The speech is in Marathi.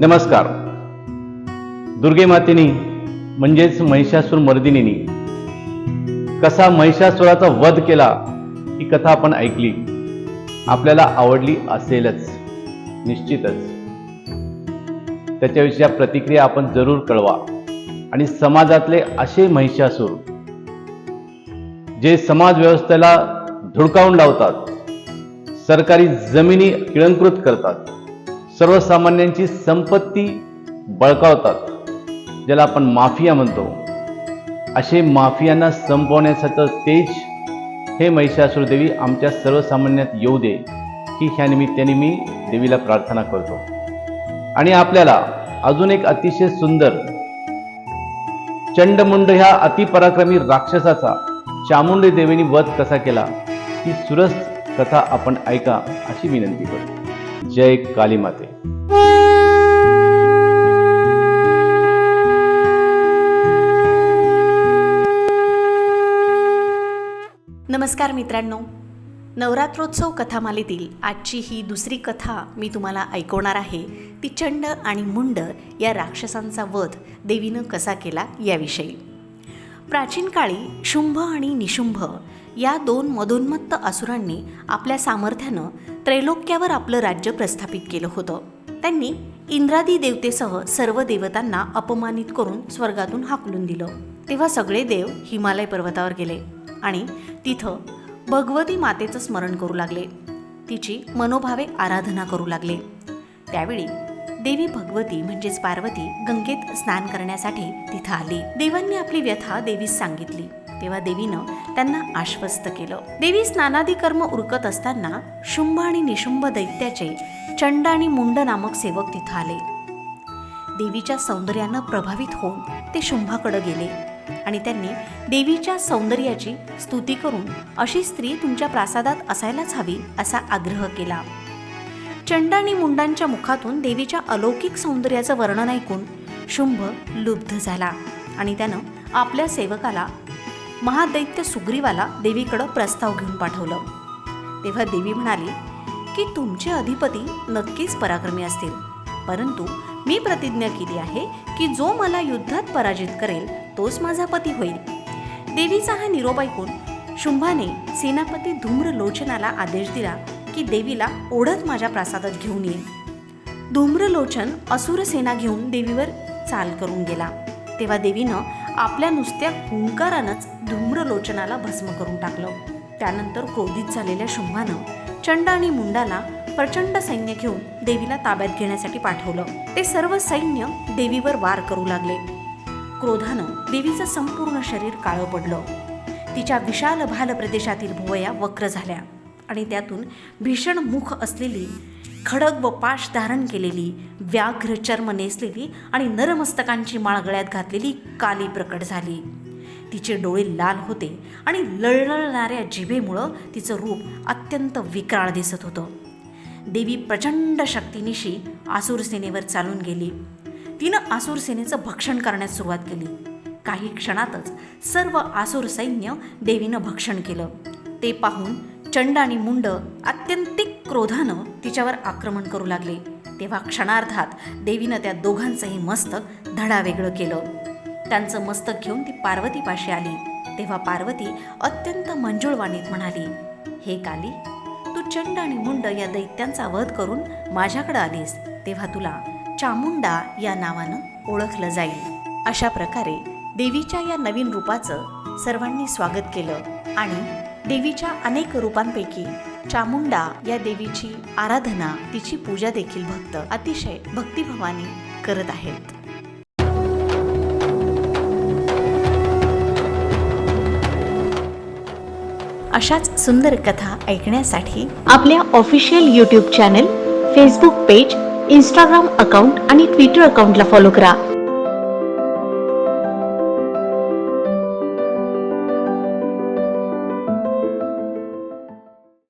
नमस्कार. दुर्गे मातेनी म्हणजेच महिषासूर मर्दिनीनी कसा महिषासुराचा वध केला ही कथा आपण ऐकली. आपल्याला आवडली असेलच निश्चितच. त्याच्याविषयी प्रतिक्रिया आपण जरूर कळवा आणि समाजातले असे महिषासूर जे समाज व्यवस्थेला धुडकावून लावतात सरकारी जमिनी किळंकृत करतात सर्वसामान्यांची संपत्ती बळकावतात ज्याला आपण माफिया म्हणतो. असे माफियांना संपवण्याचं तेज हे महिषासूर देवी आमच्या सर्वसामान्यात येऊ दे ही ह्या निमित्ताने मी देवीला प्रार्थना करतो. आणि आपल्याला अजून एक अतिशय सुंदर चंडमुंड ह्या अतिपराक्रमी राक्षसाचा चामुंडी देवीने वध कसा केला ही सुरस कथा आपण ऐका अशी विनंती करतो. जय काली माते. नमस्कार मित्रांनो. नवरात्रोत्सव कथामालेतील आजची ही दुसरी कथा मी तुम्हाला ऐकवणार आहे. ती चंड आणि मुंड या राक्षसांचा वध देवीनं कसा केला याविषयी. प्राचीन काळी शुंभ आणि निशुंभ या दोन मदोन्मत्त असुरांनी आपल्या सामर्थ्यानं त्रैलोक्यावर आपलं राज्य प्रस्थापित केलं होतं. त्यांनी इंद्रादी देवतेसह सर्व देवतांना अपमानित करून स्वर्गातून हाकलून दिलं. तेव्हा सगळे देव हिमालय पर्वतावर गेले आणि तिथं भगवती मातेचं स्मरण करू लागले. तिची मनोभावे आराधना करू लागले. त्यावेळी देवी भगवती म्हणजेच पार्वती गंगेत स्नान करण्यासाठी तिथं आली. देवांनी आपली व्यथा देवीस सांगितली. तेव्हा देवीनं त्यांना आश्वस्त केलं. देवी स्नानादी कर्म उरकत असताना शुंभ आणि निशुंभ दैत्याचे चंड आणि मुंड नामक सेवक तिथं आले. देवीच्या सौंदर्यानं प्रभावित होऊन ते शुंभाकडे गेले आणि त्यांनी देवीच्या सौंदर्याची स्तुती करून अशी स्त्री तुमच्या प्रासादात असायलाच हवी असा आग्रह केला. चंड आणि मुंडांच्या मुखातून देवीच्या अलौकिक सौंदर्याचं वर्णन ऐकून शुंभ लुब्ध झाला. आणि त्यानं आपल्या सेवकाला महादैत्य सुग्रीवाला देवीकडं प्रस्ताव घेऊन पाठवलं. तेव्हा देवी म्हणाली की तुमचे अधिपती नक्कीच पराक्रमी असतील. परंतु मी प्रतिज्ञा केली आहे की जो मला युद्धात पराजित करेल तोच माझा पती होईल. देवीचा हा निरोप ऐकून शुंभाने सेनापती धूम्रलोचनाला आदेश दिला की देवीला ओढत माझ्या प्रासादात घेऊन येईल धूम्रलोचन असुरसेना घेऊन देवीवर चाल करून गेला. तेव्हा देवीनं आपल्या नुसत्या हुंकारानंच धूम्रलोचनाला भस्म करून टाकलं. त्यानंतर क्रोधित झालेल्या शुंभानं चंड आणि मुंडाला प्रचंड सैन्य घेऊन देवीला ताब्यात घेण्यासाठी पाठवलं. ते सर्व सैन्य देवीवर वार करू लागले. क्रोधानं देवीचं संपूर्ण शरीर काळं पडलं. तिच्या विशाल भाल प्रदेशातील भुवया वक्र झाल्या. आणि त्यातून भीषण मुख असलेली खडग व पाश धारण केलेली व्याघ्र चर्म नेसलेली आणि नरमस्तकांची माळ गळ्यात घातलेली काली प्रकट झाली. तिचे डोळे लाल होते आणि लळलळणाऱ्या जिभेमुळं तिचं रूप अत्यंत विकराळ दिसत होतं. देवी प्रचंड शक्तीनिशी आसूर सेनेवर चालून गेली. तिनं आसूर सेनेचं भक्षण करण्यास सुरुवात केली. काही क्षणातच सर्व आसूर सैन्य देवीनं भक्षण केलं. ते पाहून चंड आणि मुंड आत्यंतिक क्रोधानं तिच्यावर आक्रमण करू लागले. तेव्हा क्षणार्धात देवीनं त्या दोघांचंही मस्तक धडावेगळं केलं. त्यांचं मस्तक घेऊन ती पार्वतीपाशी आली. तेव्हा पार्वती अत्यंत मंजुळवाणीत म्हणाली हे काली तू चंड आणि मुंड या दैत्यांचा वध करून माझ्याकडे आलीस. तेव्हा तुला चामुंडा या नावानं ओळखलं जाईल. अशा प्रकारे देवीच्या या नवीन रूपाचं सर्वांनी स्वागत केलं आणि देवीच्या अनेक रूपांपैकी चामुंडा या देवीची आराधना तिची पूजा देखील भक्त अतिशय भक्तिभावाने करत आहेत. अशाच सुंदर कथा ऐकण्यासाठी आपल्या official YouTube channel Facebook page Instagram account आणि ट्विटर अकाउंटला फॉलो करा.